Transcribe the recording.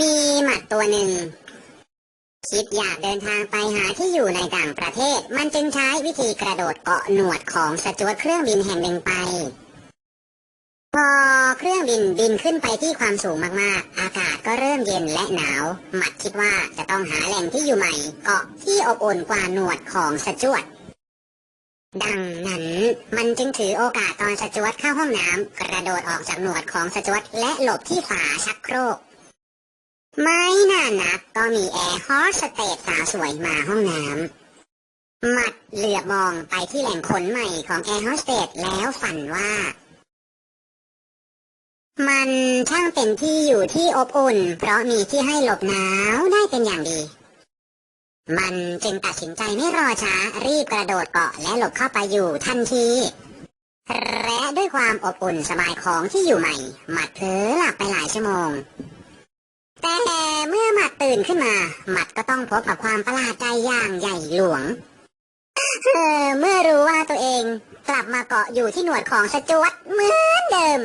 มีหมัดตัวหนึ่ง คิดอยากเดินทางไปหาที่อยู่ในต่างประเทศ มันจึงใช้วิธีกระโดดเกาะหนวดของสจวตเครื่องบินแห่งหนึ่งไป พอเครื่องบินบินขึ้นไปที่ความสูงมากๆ อากาศก็เริ่มเย็นและหนาว หมัดคิดว่าจะต้องหาแหล่งที่อยู่ใหม่ เกาะที่อบอุ่นกว่าหนวดของสจวตดังนั้นมันจึงถือโอกาสตอนสจวตเข้าห้องน้ำกระโดดออกจากหนวดของสจวตและหลบที่ฝาชักโครก ไม่น่านนักก็มีแอร์ฮอสเตสสาวสวยมาห้องน้ำหมัดเหลือบมองไปที่แหล่งขนใหม่ของแอร์โฮสเตสแล้วฝันว่า มันช่างเป็นที่อยู่ที่อบอุ่น เพราะมีที่ให้หลบหนาวได้เป็นอย่างดี มันจึงตัดสินใจไม่รอช้ารีบกระโดดเกาะและหลบเข้าไปอยู่ทันทีและด้วยความอบอุ่นสบายของที่อยู่ใหม่ หมัดเผลอหลับไปหลายชั่วโมง แต่เมื่อหมัดตื่น ขึ้นมา หมัดก็ต้องพบกับความประหลาดใจอย่างใหญ่หลวง เออ เมื่อรู้ว่าตัวเองกลับมาเกาะอยู่ที่หนวดของสจวตเหมือนเดิม